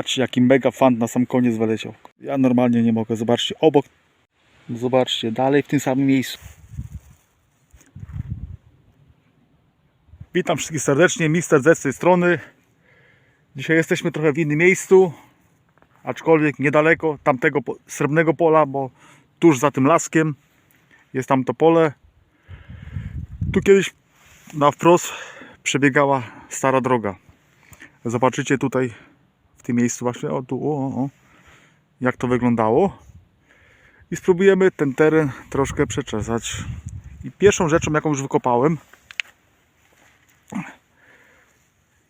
Patrzcie, jaki mega fan na sam koniec wyleciał. Ja normalnie nie mogę. Zobaczcie, obok. Zobaczcie, dalej w tym samym miejscu. Witam wszystkich serdecznie, Mister Z z tej strony. Dzisiaj jesteśmy trochę w innym miejscu, aczkolwiek niedaleko tamtego srebrnego pola, bo tuż za tym laskiem jest tam to pole. Tu kiedyś na wprost przebiegała stara droga. Zobaczycie tutaj tym miejscu właśnie, o tu, o, o, jak to wyglądało. I spróbujemy ten teren troszkę przeczesać. I pierwszą rzeczą, jaką już wykopałem,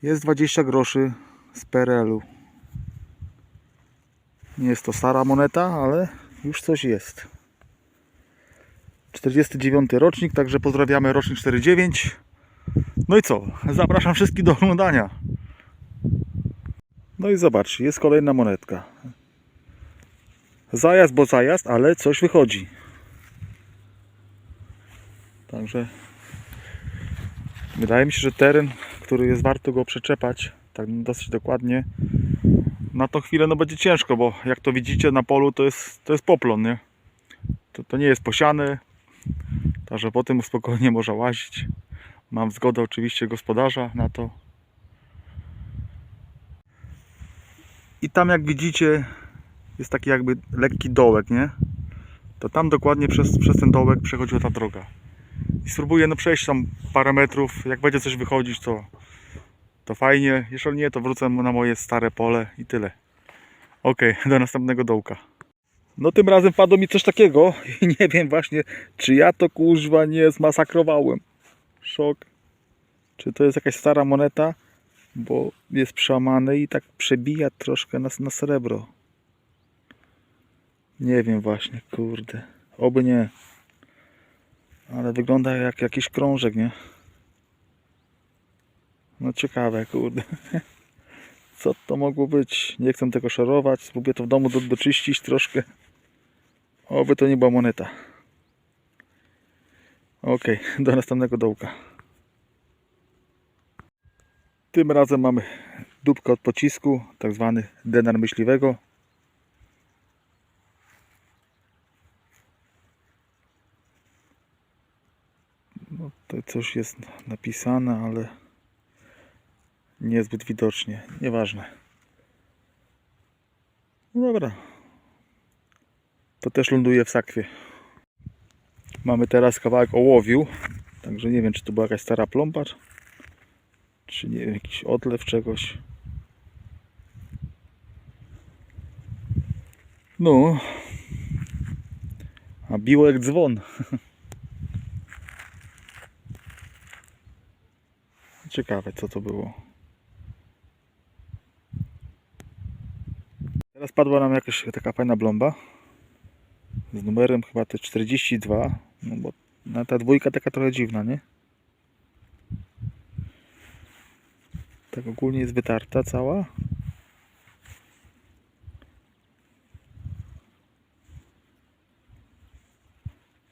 jest 20 groszy z PRL-u. Nie jest to stara moneta, ale już coś jest. 49 rocznik, także pozdrawiamy rocznik 49. No i co? Zapraszam wszystkich do oglądania. No i zobaczcie, jest kolejna monetka. Zajazd, bo zajazd, ale coś wychodzi. Także wydaje mi się, że teren, który jest warto go przeczepać, tak dosyć dokładnie, na tą chwilę no będzie ciężko, bo jak to widzicie na polu to jest, to jest poplon, nie? To, to nie jest posiane, także po tym spokojnie można łazić. Mam zgodę oczywiście gospodarza na to. I tam jak widzicie jest taki jakby lekki dołek, nie? To tam dokładnie przez, przez ten dołek przechodziła ta droga. I spróbuję no przejść tam parę metrów. Jak będzie coś wychodzić to, to fajnie. Jeżeli nie to wrócę na moje stare pole i tyle. Ok, do następnego dołka. No tym razem padło mi coś takiego i nie wiem właśnie czy ja to kuźwa nie zmasakrowałem. Szok. Czy to jest jakaś stara moneta? Bo jest przełamany i tak przebija troszkę na, na srebro. Nie wiem właśnie, kurde. Oby nie. Ale wygląda jak jakiś krążek, nie? No ciekawe, kurde. Co to mogło być? Nie chcę tego szorować. Spróbuję to w domu do, doczyścić troszkę. Oby to nie była moneta. Ok, do następnego dołka. Tym razem mamy dupkę od pocisku, tak zwany denar myśliwego. No, tutaj coś jest napisane, ale niezbyt widocznie. Nieważne. No dobra. To też ląduje w sakwie. Mamy teraz kawałek ołowiu. Także nie wiem, czy to była jakaś stara plomba, czy- nie wiem, jakiś odlew czegoś. No. A biło jak dzwon. Ciekawe co to było. Teraz padła nam jakaś taka fajna blomba. Z numerem chyba te 42. No bo ta dwójka taka trochę dziwna, nie? Tak ogólnie jest wytarta cała.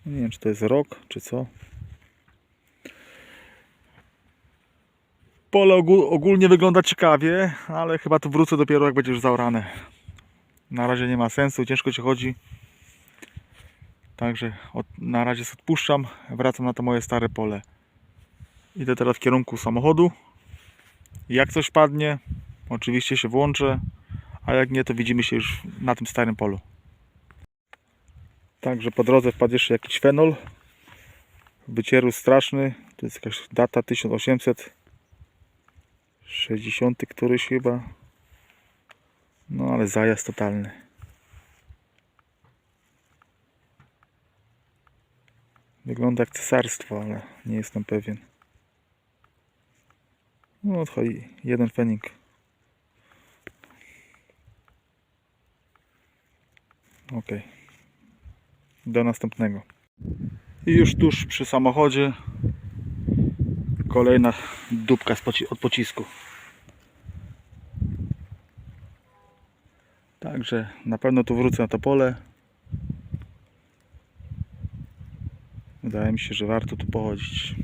Nie wiem czy to jest rok, czy co. Pole ogól, ogólnie wygląda ciekawie, ale chyba tu wrócę dopiero jak będzie już zaorane. Na razie nie ma sensu, ciężko się chodzi. Także od, na razie odpuszczam, wracam na to moje stare pole. Idę teraz w kierunku samochodu. Jak coś padnie, oczywiście się włączę, a jak nie, to widzimy się już na tym starym polu. Także po drodze wpadł jeszcze jakiś fenol. Wycieru straszny. To jest jakaś data 1860 któryś chyba. No ale zajazd totalny. Wygląda jak cesarstwo, ale nie jestem pewien. No odchodzi jeden fenik. Ok. Do następnego. I już tuż przy samochodzie kolejna dupka od pocisku. Także na pewno tu wrócę na to pole. Wydaje mi się, że warto tu pochodzić.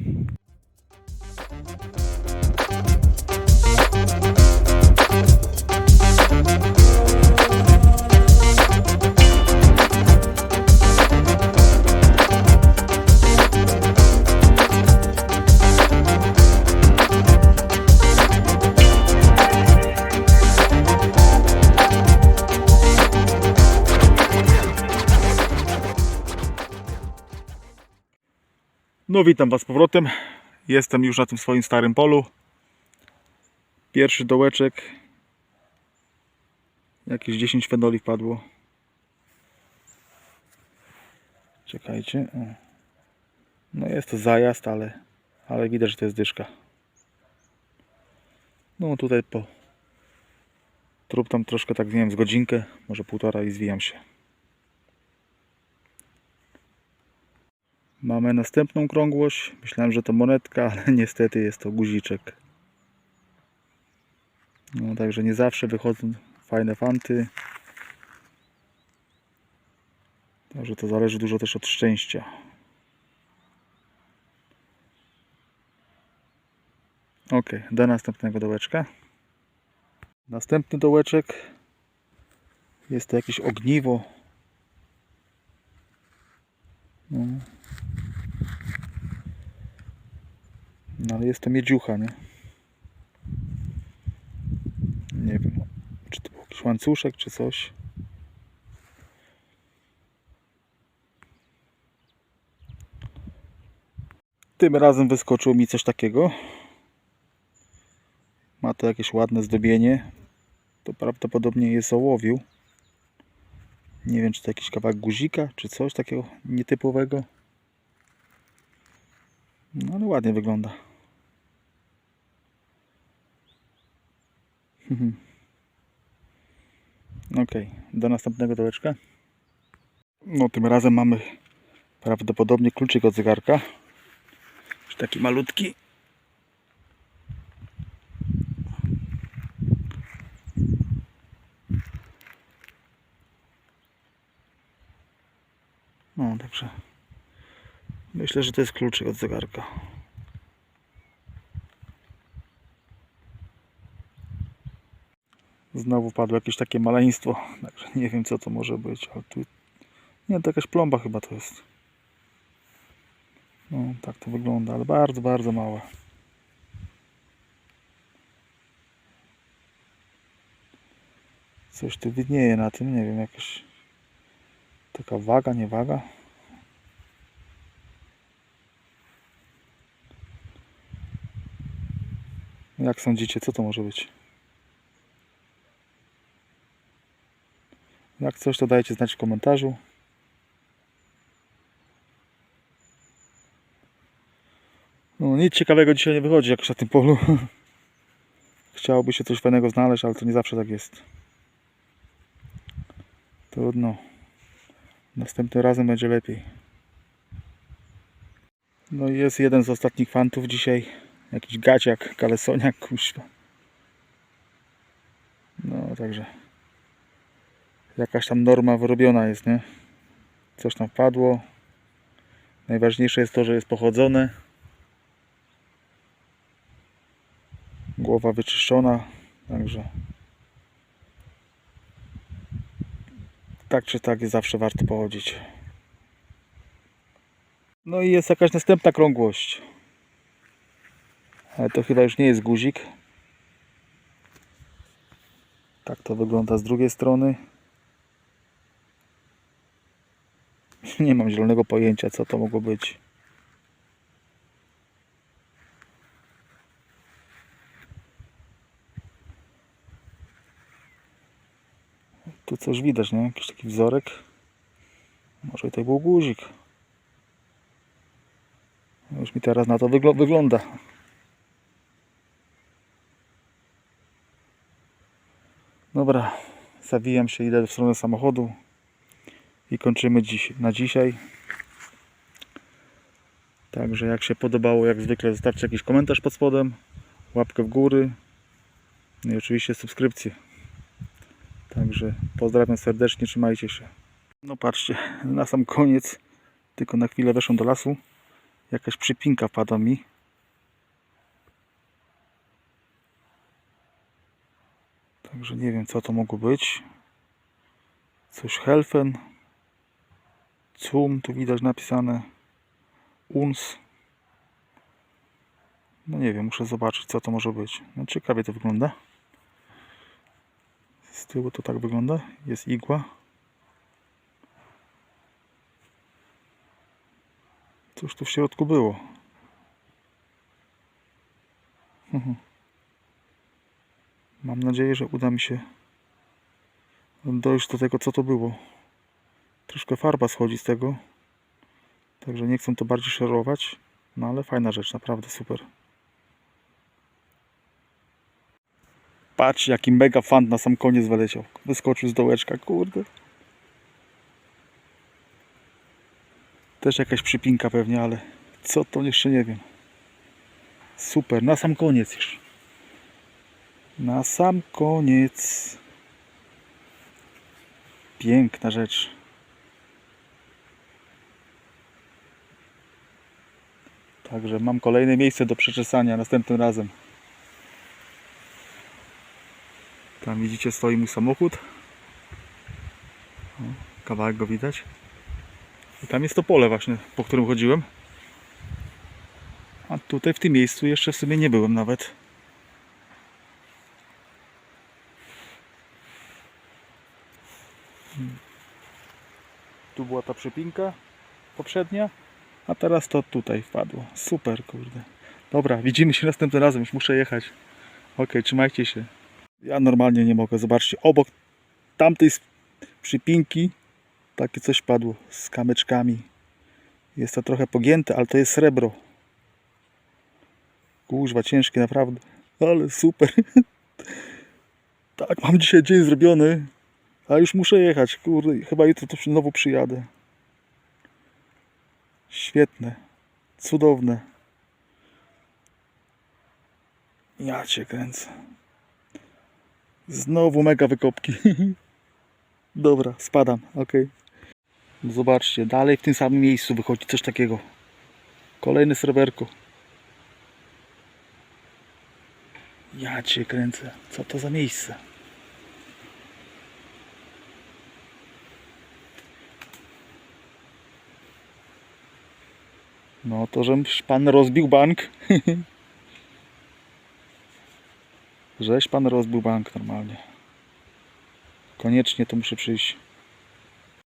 No witam Was z powrotem. Jestem już na tym swoim starym polu. Pierwszy dołeczek. Jakieś 10 fenoli wpadło. Czekajcie. No jest to zajazd, ale, ale widać, że to jest dyszka. No tutaj po trup tam troszkę tak nie wiem z godzinkę, może półtora i zwijam się. Mamy następną krągłość. Myślałem, że to monetka, ale niestety jest to guziczek. No także nie zawsze wychodzą fajne fanty. Także to zależy dużo też od szczęścia. Ok, do następnego dołeczka. Następny dołeczek jest to jakieś ogniwo. No. No jest to miedziucha, nie? Nie wiem, czy to był jakiś łańcuszek, czy coś. Tym razem wyskoczyło mi coś takiego. Ma to jakieś ładne zdobienie. To prawdopodobnie jest ołowiu. Nie wiem, czy to jakiś kawałek guzika, czy coś takiego nietypowego. No ale ładnie wygląda. Ok, do następnego dołeczka. No tym razem mamy prawdopodobnie kluczyk od zegarka. Już taki malutki. No także myślę, że to jest kluczyk od zegarka. Znowu padło jakieś takie maleństwo, także nie wiem co to może być, ale tu nie, to jakaś plomba chyba to jest. No, tak to wygląda, ale bardzo, bardzo małe. Coś tu widnieje na tym, nie wiem, jakaś taka waga, nie waga. Jak sądzicie, co to może być? Jak coś, to dajcie znać w komentarzu. No, nic ciekawego dzisiaj nie wychodzi jakoś na tym polu. Chciałoby się coś fajnego znaleźć, ale to nie zawsze tak jest. Trudno. Następnym razem będzie lepiej. No i jest jeden z ostatnich fantów dzisiaj. Jakiś gaciak, kalesoniak, kuźwa. No także jakaś tam norma wyrobiona jest, nie? Coś tam wpadło. Najważniejsze jest to, że jest pochodzone. Głowa wyczyszczona, także tak czy tak jest zawsze warto pochodzić. No i jest jakaś następna krągłość. Ale to chyba już nie jest guzik. Tak to wygląda z drugiej strony. Nie mam zielonego pojęcia, co to mogło być. Tu coś widać, nie? Jakiś taki wzorek. Może to był guzik. Już mi teraz na to wygl wygląda. Dobra, zawijam się, idę w stronę samochodu i kończymy dziś, na dzisiaj. Także jak się podobało, jak zwykle zostawcie jakiś komentarz pod spodem, łapkę w góry no i oczywiście subskrypcję. Także pozdrawiam serdecznie, trzymajcie się. No patrzcie, na sam koniec, tylko na chwilę weszłem do lasu, jakaś przypinka wpadła mi. Także nie wiem co to mogło być. Coś helfen cum, tu widać napisane uns. No nie wiem, muszę zobaczyć co to może być. No ciekawie to wygląda. Z tyłu to tak wygląda. Jest igła. Cóż tu w środku było? Mhm. Mam nadzieję, że uda mi się dojść do tego, co to było. Troszkę farba schodzi z tego. Także nie chcę to bardziej szerować. No ale fajna rzecz, naprawdę super. Patrz, jaki mega fan na sam koniec wyleciał. Wyskoczył z dołeczka, kurde. Też jakaś przypinka pewnie, ale co to jeszcze nie wiem. Super, na sam koniec już. Na sam koniec. Piękna rzecz. Także mam kolejne miejsce do przeczesania następnym razem. Tam widzicie stoi mój samochód. O, kawałek go widać. I tam jest to pole właśnie, po którym chodziłem. A tutaj w tym miejscu jeszcze w sumie nie byłem nawet. Hmm. Tu była ta przypinka poprzednia, a teraz to tutaj wpadło. Super, kurde. Dobra, widzimy się następnym razem, już muszę jechać. Ok, trzymajcie się. Ja normalnie nie mogę, zobaczcie, obok tamtej przypinki takie coś padło z kamyczkami. Jest to trochę pogięte, ale to jest srebro. Kuźwa, ciężkie naprawdę. Ale super. tak, mam dzisiaj dzień zrobiony. A już muszę jechać. Kurde, chyba jutro to znowu przyjadę. Świetne. Cudowne. Ja cię kręcę. Znowu mega wykopki. Dobra, spadam, ok. Zobaczcie, dalej w tym samym miejscu wychodzi coś takiego. Kolejne sreberko. Ja cię kręcę. Co to za miejsce? No to, że pan rozbił bank. Żeś pan rozbił bank normalnie. Koniecznie to muszę przyjść.